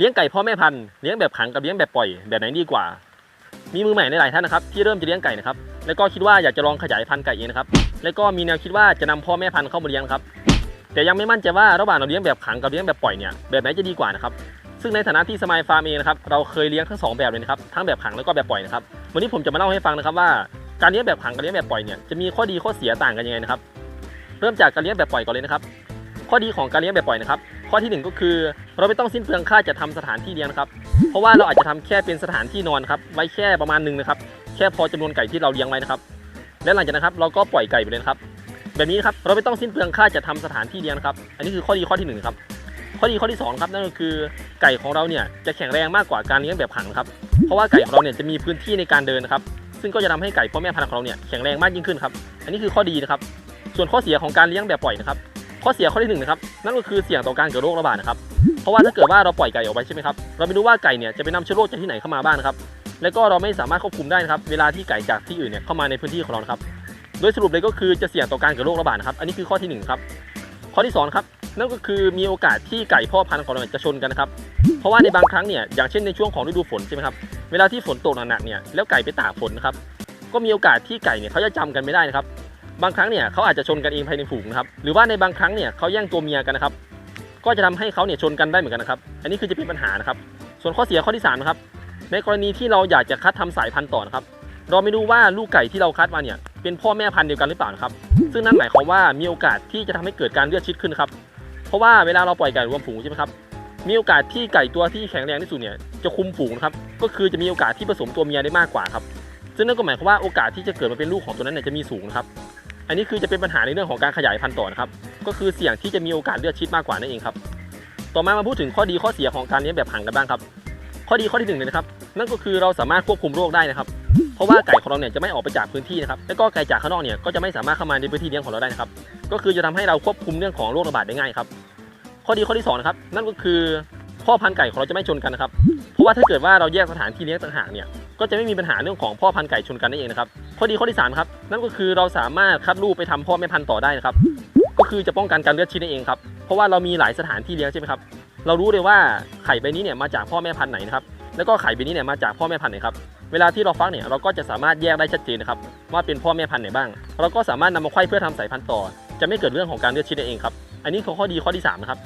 เลี้ยงไก่พ่อแม่พันธุ์เลี้ยงแบบขังกับเลี้ยงแบบปล่อยแบบไหนดีกว่า มีมือใหม่ในหลายท่านนะครับที่เริ่มจะเลี้ยงไก่นะครับแล้วก็คิดว่าอยากจะลองขยายพันธุ์ไก่เองนะครับแล้วก็มีแนวคิดว่าจะนำพ่อแม่พันธุ์เข้ามาเลี้ยงครับแต่ยังไม่มั่นใจว่าระหว่างเราเลี้ยงแบบขังกับเลี้ยงแบบปล่อยเนี่ยแบบไหนจะดีกว่านะครับซึ่งในฐานะที่สมายฟาร์มเองนะครับเราเคยเลี้ยงทั้งสองแบบเลยนะครับทั้งแบบขังแล้วก็แบบปล่อยนะครับวันนี้ผมจะมาเล่าให้ฟังนะครับว่าการเลี้ยงแบบขังกับเลี้ยงแบบปล่อยเนี่ยจะมีข้อดีข้อเสียต่างกันยังไงนะครับเริ่มจากการเลี้ยงแบบปล่อยก่อนเลยนะครับ ข้อดีของการเลี้ยงแบบปล่อยนะครับ ข้อที่หนึ่งก็คือ เราไม่ต้องสิ้นเปลืองค่าจะทำสถานที่เลี้ยงนะครับ เพราะว่าเราอาจจะทำแค่เป็นสถานที่นอนครับไว้แค่ประมาณหนึ่งนะครับ แค่พอจำนวนไก่ที่เราเลี้ยงไว้นะครับ และหลังจากนั้นครับเราก็ปล่อยไก่ไปเลยครับ แบบนี้นะครับเราไม่ต้องสิ้นเปลืองค่าจะทำสถานที่เลี้ยงนะครับ อันนี้คือข้อดีข้อที่หนึ่งครับข้อดีข้อที่สองครับนั่นก็คือไก่ของเราเนี่ยจะแข็งแรงมากกว่าการเลี้ยงแบบขังครับ เพราะว่าไก่ของเราเนี่ยจะมีพื้นที่ในการเดินนะครับซึ่งก็จะทำให้ไก่พ่อแม่พันธุ์ของเราเนี่ยแข็งแรงมากยิ่งขึ้นครับ อันนี้คือข้อดีนะครับ ส่วนข้อเสียของการเลี้ยงแบบปล่อยนะครับ ข้อเสียข้อที่หนึ่งนะครับนั่นก็คือเสี่ยงต่อการเกิดโรคระบาดนะครับเพราะว่าถ้าเกิดว่าเราปล่อยไก่ออกไปใช่ไหมครับเราไม่รู้ว่าไก่เนี่ยจะไปนำเชื้อโรคจากที่ไหนเข้ามาบ้างนะครับแล้วก็เราไม่สามารถควบคุมได้นะครับเวลาที่ไก่จากที่อื่นเนี่ยเข้ามาในพื้นที่ของเราครับโดยสรุปเลยก็คือจะเสี่ยงต่อการเกิดโรคระบาดนะครับอันนี้คือข้อที่หนึ่งครับข้อที่สองครับนั่นก็คือมีโอกาสที่ไก่พ่อพันธุ์ของเราจะชนกันนะครับเพราะว่าในบางครั้งเนี่ยอย่างเช่นในช่วงของฤดูฝนใช่ไหมครับเวลาที่ฝนตกหนักๆเนี่ยแล้วไก่ไปตากฝนนะครับก็มีโอกาสที่ไก่เนี่ยเขาจะจำกันไม่ได้นะครับ บางครั้งเนี่ยเขาอาจจะชนกันเองภายในฝูงนะครับหรือว่าในบางครั้งเนี่ยเขาแย่งตัวเมียกันนะครับ ก็จะทำให้เขาเนี่ยชนกันได้เหมือนกันนะครับ อันนี้คือจะเป็นปัญหานะครับ ส่วนข้อเสียข้อที่3นะครับในกรณีที่เราอยากจะคัดทำสายพันธุ์ต่อนะครับ เราไม่รู้ว่าลูกไก่ที่เราคัดมาเนี่ยเป็นพ่อแม่พันธุ์เดียวกันหรือเปล่านะครับ ซึ่งนั่นหมายความว่ามีโอกาสที่จะทำให้เกิดการเลือดชิดขึ้นครับเพราะว่าเวลาเราปล่อยไก่รวมฝูงใช่ไหมครับมีโอกาสที่ไก่ตัวที่แข็งแรงที่สุดเนี่ยจะคุมฝูงครับก็คือจะมีโอกาสที่ผสมตัวเมียได้มากกว่าครับ ซึ่งนั่นก็หมายความว่าโอกาสที่จะเกิดมาเป็นลูกของตัวนั้นเนี่ยจะมีสูงครับ อันนี้คือจะเป็นปัญหาในเรื่องของการขยายพันธุ์ต่อนะครับ ก็คือเสี่ยงที่จะมีโอกาสเลือดชิดมากกว่านั่นเองครับ ต่อมามาพูดถึงข้อดีข้อเสียของการเลี้ยงแบบห่างกันบ้างครับ ข้อดีข้อที่หนึ่งเลยนะครับ นั่นก็คือเราสามารถควบคุมโรคได้นะครับ เพราะว่าไก่ของเราเนี่ยจะไม่ออกไปจากพื้นที่นะครับ แล้วก็ไก่จากข้างนอกเนี่ยก็จะไม่สามารถเข้ามาในพื้นที่เลี้ยงของเราได้นะครับ ก็คือจะทำให้เราควบคุมเรื่องของโรคระบาดได้ง่ายครับ ข้อดีข้อที่สองนะครับ นั่นก็คือพ่อพันธุ์ไก่ของเราจะไม่ชนกันนะครับ เพราะว่าถ้าเกิดว่าเราแยกสถานที่เลี้ยงต่างหากเนี่ย ก็จะไม่มีปัญหาเรื่องของพ่อพันธุ์ไก่ชนกันนั่นเองนะครับข้อดีข้อที่สามครับนั่นก็คือเราสามารถคัดลูกไปทำพ่อแม่พันธุ์ต่อได้นะครับก็คือจะป้องกันการเลือดชิดนั่นเองครับเพราะว่าเรามีหลายสถานที่เลี้ยงใช่ไหมครับเรารู้เลยว่าไข่ใบนี้เนี่ยมาจากพ่อแม่พันธุ์ไหนนะครับแล้วก็ไข่ใบนี้เนี่ยมาจากพ่อแม่พันธุ์ไหนครับเวลาที่เราฟักเนี่ยเราก็จะสามารถแยกได้ชัดเจนนะครับว่าเป็นพ่อแม่พันธุ์ไหนบ้าง เราก็สามารถนำมาไขว้เพื่อทำสายพันธุ์ต่อ จะไม่เกิดเรื่องของการเลือดชิดนั่นเองครับอันนี้คือข้อดีข้อที่สามนะครับ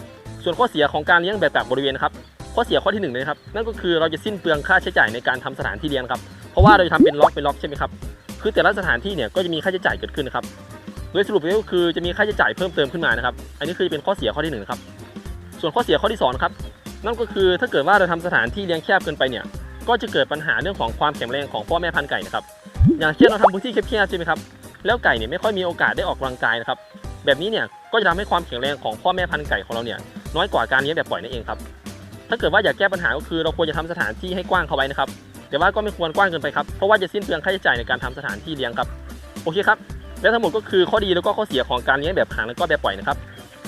ส่วนข้อเสียของการเลี้ยงแบบกักบริเวณครับ ข้อเสียข้อที่หนึ่งเลยนะครับนั่นก็คือเราจะสิ้นเปลืองค่าใช้จ่ายในการทำสถานที่เลี้ยงครับเพราะว่าเราจะทำเป็นล็อกเป็นล็อกใช่ไหมครับคือแต่ละสถานที่เนี่ยก็จะมีค่าใช้จ่ายเกิดขึ้นนะครับโดยสรุปก็คือจะมีค่าใช้จ่ายเพิ่มเติมขึ้นมานะครับอันนี้คือเป็นข้อเสียข้อที่หนึ่งครับส่วนข้อเสียข้อที่สองนะครับนั่นก็คือถ้าเกิดว่าเราทำสถานที่เลี้ยงแคบเกินไปเนี่ยก็จะเกิดปัญหาเรื่องของความแข็งแรงของพ่อแม่พันธุ์ไก่นะครับอย่างเช่นเราทำพื้นที่แคบๆใช่ไหมครับแล้วไก่เนี่ยไม่ค่อยมีโอกาสได้ออกกำลังกายนะครับแบบนี้เนี่ยก็จะทำให้ความแข็งแรงของพ่อแม่พันธุ์ไก่ของเราเนี่ยน้อยกว่าการเลี้ยงแบบปล่อยนั่นเองครับ ถ้าเกิดว่าอยากแก้ปัญหาก็คือเราควรจะทำสถานที่ให้กว้างเข้าไว้นะครับ แต่ว่าก็ไม่ควรกว้างเกินไปครับเพราะว่าจะสิ้นเปลืองค่าใช้จ่ายในการทำสถานที่เลี้ยงครับโอเคครับและทั้งหมดก็คือข้อดีแล้วก็ข้อเสียของการเลี้ยงแบบขังแล้วก็แบบปล่อยนะครับ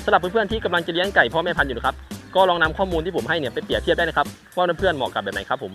สำหรับเพื่อนๆที่กำลังจะเลี้ยงไก่พ่อแม่พันธุ์อยู่นะครับก็ลองนำข้อมูลที่ผมให้เนี่ยไปเปรียบเทียบได้นะครับว่าเพื่อนๆเหมาะกับแบบไหนครับผม